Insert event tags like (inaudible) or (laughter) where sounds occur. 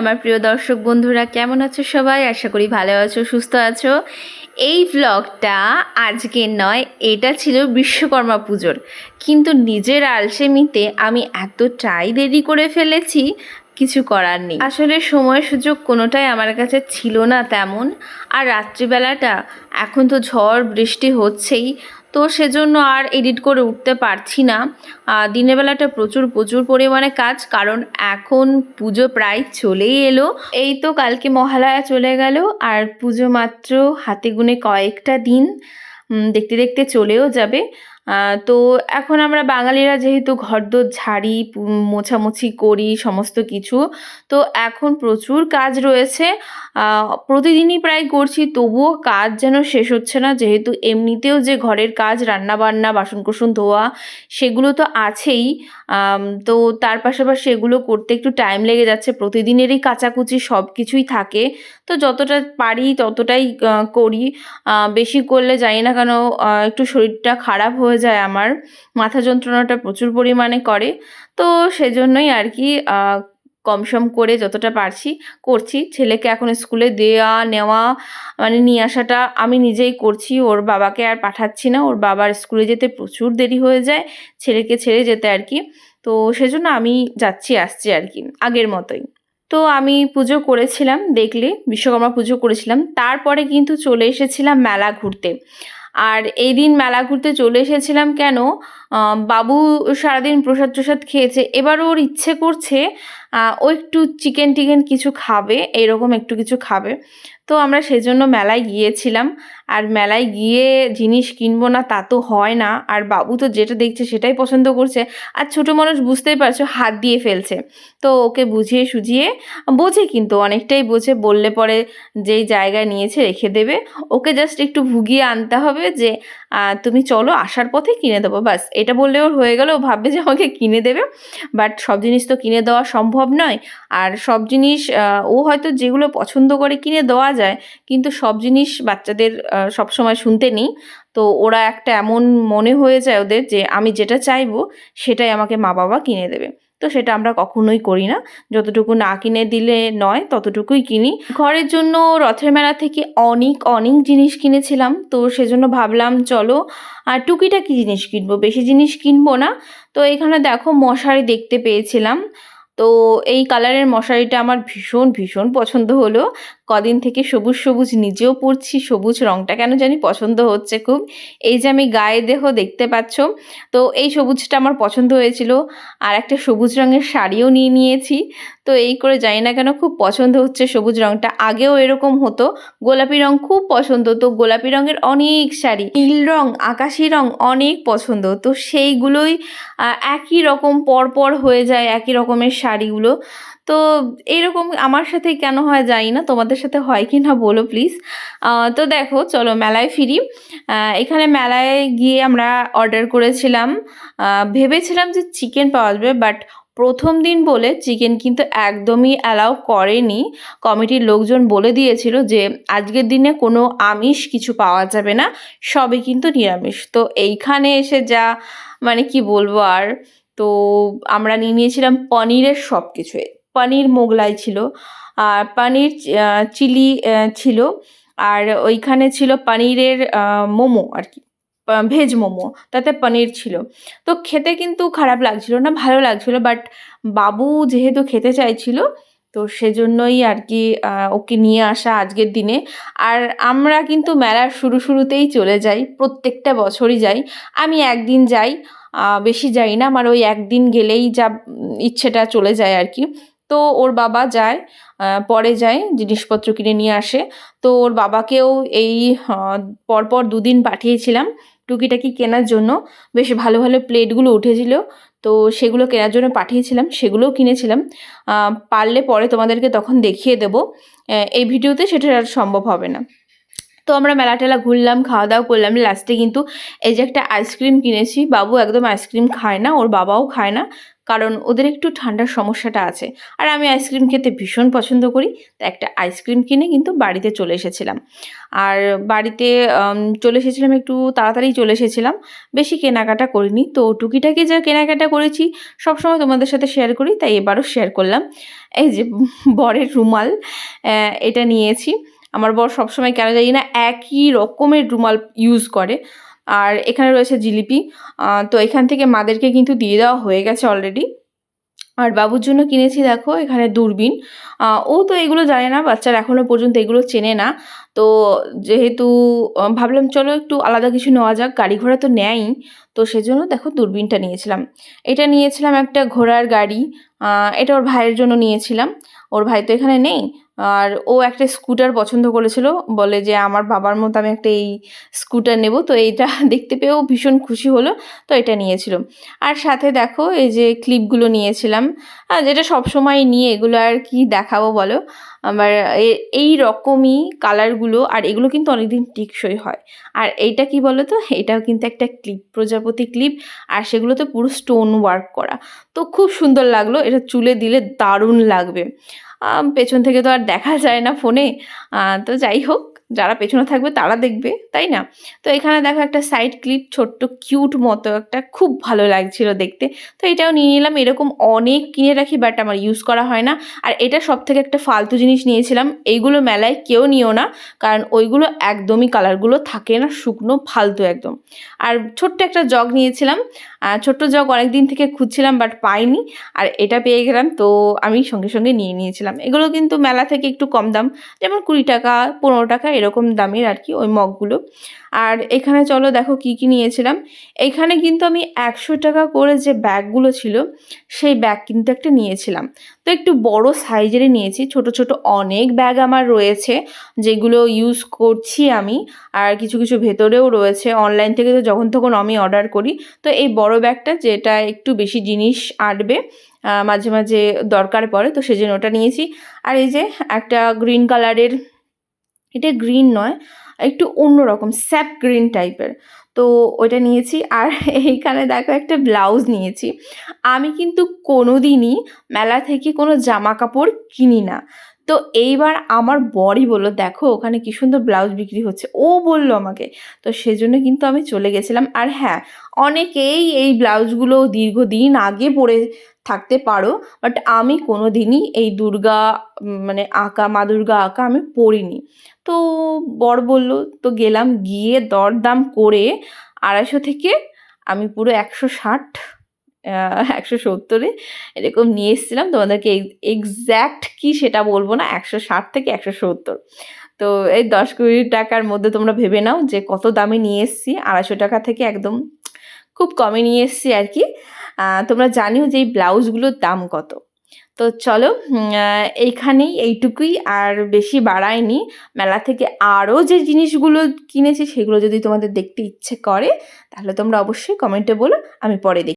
আমার প্রিয় দর্শক বন্ধুরা, কেমন আছো সবাই? আশা করি ভালো আছো, সুস্থ আছো। এই ব্লগটা আজকের নয়, এটা ছিল বিশ্বকর্মা পুজোর। কিন্তু নিজের আলসেমিতে আমি এতটাই দেরি করে ফেলেছি, কিছু করার নেই। আসলে সময় সুযোগ কোনোটাই আমার কাছে ছিল না তেমন। আর রাত্রিবেলাটা, এখন তো ঝড় বৃষ্টি হচ্ছেই তো সেজন্য আর এডিট করে উঠতে পারছি না। দিনের বেলাটা প্রচুর প্রচুর পরিমাণে কাজ, কারণ এখন পুজো প্রায় চলেই এলো। এই তো কালকে মহালয়া চলে গেল, আর পুজো মাত্র হাতে গুনে কয়েকটা দিন দেখতে দেখতে চলেও যাবে। তো এখন আমরা বাঙালিরা যেহেতু ঘরদোর ঝাড়ি মোছামুছি করি, সমস্ত কিছু, তো এখন প্রচুর কাজ রয়েছে। প্রতিদিনই প্রায় করছি, তবুও কাজ যেন শেষ হচ্ছে না। যেহেতু এমনিতেও যে ঘরের কাজ রান্না বান্না বাসন কোসন ধোয়া, সেগুলো তো আছেই। তো তার পাশাপাশি এগুলো করতে একটু টাইম লেগে যাচ্ছে। প্রতিদিনেরই কাচাকুচি সব কিছুই থাকে। তো যতটা পারি ততটাই করি। বেশি করলে জানি না কেন একটু শরীরটা খারাপ হয়ে যায় আমার। মাথা যন্ত্রণাটা প্রচুর পরিমাণে করে। তো সেজন্যই আর কি আহ, কম সম করে যতটা পারছি করছি। ছেলেকে এখন স্কুলে দেওয়া নেওয়া মানে নিয়ে আসাটা আমি নিজেই করছি। ওর বাবাকে আর পাঠাচ্ছি না। ওর বাবার স্কুলে যেতে প্রচুর দেরি হয়ে যায় ছেলেকে ছেড়ে যেতে আর কি। তো সেজন্য আমি যাচ্ছি আসছি আর কি আগের মতোই। তো আমি পুজো করেছিলাম, দেখলে, বিশ্বকর্মা পুজো করেছিলাম। তারপরে কিন্তু চলে এসেছিলাম মেলা ঘুরতে। আর এই দিন মেলা ঘুরতে চলে এসেছিলাম কেন? বাবু সারাদিন প্রসাদ প্রসাদ খেয়েছে। এবার ওর ইচ্ছে করছে ও একটু চিকেন টিকেন কিছু খাবে এরকম একটু কিছু খাবে। তো আমরা সেই জন্য মেলায় গিয়েছিলাম। আর মেলায় গিয়ে জিনিস কিনবো না তা তো হয় না। আর বাবু তো যেটা দেখছে সেটাই পছন্দ করছে। আর ছোটো মানুষ বুঝতেই পারছ, হাত দিয়ে ফেলছে। তো ওকে বুঝিয়ে সুঝিয়ে, বোঝে কিন্তু, অনেকটাই বোঝে। বললে পরে যেই জায়গায় নিয়েছে রেখে দেবে। ওকে জাস্ট একটু ভুগিয়ে আনতে হবে যে তুমি চলো আসার পথে কিনে দেবো, ব্যাস। এটা বললে ওর হয়ে গেল, ও ভাববে যে আমাকে কিনে দেবে। বাট সব জিনিস তো কিনে দেওয়া সম্ভব নয়। আর সব জিনিস ও হয়তো যেগুলো পছন্দ করে কিনে দেওয়া যায়, কিন্তু সব জিনিস বাচ্চাদের সবসময় শুনতে নেই। তো ওরা একটা এমন মনে হয়ে যায় ওদের যে, আমি যেটা চাইব, সেটাই আমাকে মা বাবা কিনে দেবে। তো সেটা আমরা কখনোই করি না। যতটুকু না কিনে দিলে নয়, ততটুকুই কিনি। ঘরের জন্য রথের মেলা থেকে অনেক অনেক জিনিস কিনেছিলাম। তো সেজন্য ভাবলাম, চলো, আর টুকিটাকি জিনিস কিনবো। বেশি জিনিস কিনবো না। তো এখানে দেখো, মশারি দেখতে পেয়েছিলাম। তো এই কালারের মশারিটা আমার ভীষণ ভীষণ পছন্দ হলো। কদিন থেকে সবুজ সবুজ নিজেও পরছি, সবুজ রঙটা কেন জানি পছন্দ হচ্ছে খুব। এই যে আমি গায়ে দেহ দেখতে পাচ্ছ, তো এই সবুজটা আমার পছন্দ হয়েছিল। আর একটা সবুজ রঙের শাড়িও নিয়ে নিয়েছি। তো এই করে জানি না কেন খুব পছন্দ হচ্ছে সবুজ রঙটা আগেও এরকম হতো, গোলাপি রং খুব পছন্দ তো গোলাপি রঙের অনেক শাড়ি, নীল রং, আকাশি রং অনেক পছন্দ তো সেইগুলোই একই রকম পরপর হয়ে যায়, একই রকমের শাড়িগুলো। তো এইরকম আমার সাথে কেন হয় জানি না, তোমাদের সাথে হয় কি না বলো প্লিজ তো দেখো, চলো মেলায় ফিরি। এখানে মেলায় গিয়ে আমরা অর্ডার করেছিলাম। ভেবেছিলাম যে চিকেন পাওয়া যাবে বাট প্রথম দিন বলে চিকেন কিন্তু একদমই অ্যালাউ করেনি। কমিটির লোকজন বলে দিয়েছিল যে, আজকের দিনে কোনো আমিষ কিছু পাওয়া যাবে না, সবই কিন্তু নিরামিষ। তো এইখানে এসে যা মানে কি বলব আর, তো আমরা নিয়ে নিয়েছিলাম পনিরের সব কিছুই পনির মোগলাই ছিল। আর পনির চিলি ছিল। আর ওইখানে ছিল পনিরের মোমো আর কি। ভেজ মোমো, তাতে পনির ছিল। তো খেতে কিন্তু খারাপ লাগছিল না, ভালো লাগছিল, বাট বাবু যেহেতু খেতে চাইছিল, তো সেজন্যই আর কি ওকে নিয়ে আসা আজকের দিনে। আর আমরা কিন্তু মেলার শুরু শুরুতেই চলে যাই, প্রত্যেকটা বছরই যাই। আমি একদিন যাই বেশি যাই না, আমার ওই একদিন গেলেই যা ইচ্ছেটা চলে যায় আর কি। তো ওর বাবা যায় পরে যায়, জিনিসপত্র কিনে নিয়ে আসে। তো ওর বাবাকেও এই পরপর দুদিন পাঠিয়েছিলাম টুকিটাকি কেনার জন্য। বেশ ভালো ভালো প্লেটগুলো উঠেছিল। তো সেগুলো কেনার জন্য পাঠিয়েছিলাম, সেগুলোও কিনেছিলাম। পারলে পরে তোমাদেরকে তখন দেখিয়ে দেবো। এই ভিডিওতে সেটা আর সম্ভব হবে না। তো আমরা মেলা টেলা ঘুরলাম খাওয়া দাওয়া করলাম। লাস্টে কিন্তু এই যে একটা আইসক্রিম কিনেছি, বাবু একদম আইসক্রিম খায় না, ওর বাবাও খায় না। কারণ ওদের একটু ঠান্ডার সমস্যাটা আছে। আর আমি আইসক্রিম খেতে ভীষণ পছন্দ করি, তা একটা আইসক্রিম কিনে কিন্তু বাড়িতে চলে এসেছিলাম। আর বাড়িতে চলে এসেছিলাম একটু তাড়াতাড়ি চলে এসেছিলাম, বেশি কেনাকাটা করিনি। তো টুকিটাকি যা কেনাকাটা করেছি, সবসময় তোমাদের সাথে শেয়ার করি, তাই এবারও শেয়ার করলাম। এই যে, বরের রুমাল এটা নিয়েছি। আমার বর সবসময় কেন জানি না, একই রকমের রুমাল ইউজ করে। আর এখানে রয়েছে জিলিপি। তো এখান থেকে মাদেরকে কিন্তু দিয়ে দেওয়া হয়ে গেছে অলরেডি আর বাবুর জন্য কিনেছি দেখো, এখানে দূরবীন। ও তো এগুলো জানে না, বাচ্চারা এখনও পর্যন্ত এগুলো চেনে না। তো যেহেতু ভাবলাম চলো একটু আলাদা কিছু নেওয়া যাক, গাড়ি ঘোড়া তো নেয়ই। তো সেজন্য দেখো দূরবীনটা নিয়েছিলাম। এটা নিয়েছিলাম একটা ঘোড়ার গাড়ি এটা ওর ভাইয়ের জন্য নিয়েছিলাম। ওর ভাই তো এখানে নেই। আর ও একটা স্কুটার পছন্দ করেছিল। বলে যে, আমার বাবার মতো আমি একটা এই স্কুটার নেব। তো এইটা (laughs) দেখতে পেয়েও ভীষণ খুশি হলো, তো এটা নিয়েছিল। আর সাথে দেখো, এই যে ক্লিপগুলো নিয়েছিলাম যেটা সব সময় নিয়ে এগুলো আর কি দেখাবো বলো? আমার এই রকমই কালারগুলো, আর এগুলো কিন্তু অনেকদিন টিকসই হয়। আর এইটা কি বলো তো? এটাও কিন্তু একটা ক্লিপ, প্রজাপতি ক্লিপ, আর সেগুলোতে পুরো স্টোন ওয়ার্ক করা। তো খুব সুন্দর লাগল, এটা চুলে দিলে দারুণ লাগবে। পেছন থেকে তো আর দেখা যায় না ফোনে। তো যাই হোক যারা পেছনে থাকবে তারা দেখবে, তাই না? তো এখানে দেখো একটা সাইড ক্লিপ ছোট্ট কিউট মতো একটা খুব ভালো লাগছিল দেখতে। তো এটাও নিয়ে নিলাম, এরকম অনেক কিনে রাখি বাট আমার ইউজ করা হয় না। আর এটা সব থেকে একটা ফালতু জিনিস নিয়েছিলাম এইগুলো মেলায় কেউ নিও না, কারণ ওইগুলো একদমই কালারগুলো থাকে না, শুকনো, ফালতু একদম। আর ছোট্ট একটা জগ নিয়েছিলাম ছোট্ট জগ অনেক দিন থেকে খুঁজছিলাম বাট পাইনি। আর এটা পেয়ে গেলাম, তো আমি সঙ্গে সঙ্গে নিয়ে নিয়েছিলাম। এগুলো কিন্তু মেলা থেকে একটু কম দাম, যেমন কুড়ি টাকা, পনেরো টাকা এরকম দামের আর কি ওই মগগুলো। আর এখানে চলো দেখো কি কি নিয়েছিলাম। এখানে কিন্তু আমি একশো টাকা করে যে ব্যাগগুলো ছিল, সেই ব্যাগ কিন্তু একটা নিয়েছিলাম। তো একটু বড় সাইজেরই নিয়েছি। ছোট ছোট অনেক ব্যাগ আমার রয়েছে, যেগুলো ইউজ করছি আমি। আর কিছু কিছু ভেতরেও রয়েছে। অনলাইন থেকে তো যখন তখন আমি অর্ডার করি। তো এই বড় ব্যাগটা যেটা একটু বেশি জিনিস আটবে মাঝে মাঝে দরকার পড়ে, তো সেজন্য ওটা নিয়েছি। আর এই যে একটা গ্রিন কালারের এটা গ্রিন নয়, একটু অন্যরকম স্যাপ গ্রিন টাইপের তো ওইটা নিয়েছি, আর (laughs) এইখানে দেখো একটা ব্লাউজ নিয়েছি। আমি কিন্তু কোনো দিনই মেলা থেকে কোনো জামা কাপড় কিনি না। তো এইবার আমার বরই বলল, দেখো, ওখানে কি সুন্দর ব্লাউজ বিক্রি হচ্ছে। ও বলল আমাকে। তো সেজন্য কিন্তু আমি চলে গেছিলাম। আর হ্যাঁ অনেকেই এই ব্লাউজগুলো দীর্ঘদিন আগে পরে থাকতে পারো বাট আমি কোনো দিনই এই দুর্গা মানে আঁকা, মা দুর্গা আঁকা আমি পড়িনি। তো বর বলল, তো গেলাম গিয়ে দরদাম করে আড়াইশো থেকে আমি পুরো একশো ষাট একশো সত্তরে এরকম নিয়ে এসেছিলাম। তোমাদেরকে এক্স্যাক্ট কি সেটা বলব না, একশো ষাট থেকে একশো সত্তর। তো এই দশ কুড়ি টাকার মধ্যে তোমরা ভেবে নাও যে কত দামে নিয়ে এসেছি। আড়াইশো টাকা থেকে একদম খুব কমে নিয়ে এসেছি আর কি। তোমরা জানিও যে এই ব্লাউজগুলোর দাম কত। তো চলো এইখানেই এইটুকুই। আর বেশি বাড়ায়নি মেলা থেকে আরও যে জিনিসগুলো কিনেছি, সেগুলো যদি তোমাদের দেখতে ইচ্ছে করে, তাহলে তোমরা অবশ্যই কমেন্টে বলো, আমি পরে দেখি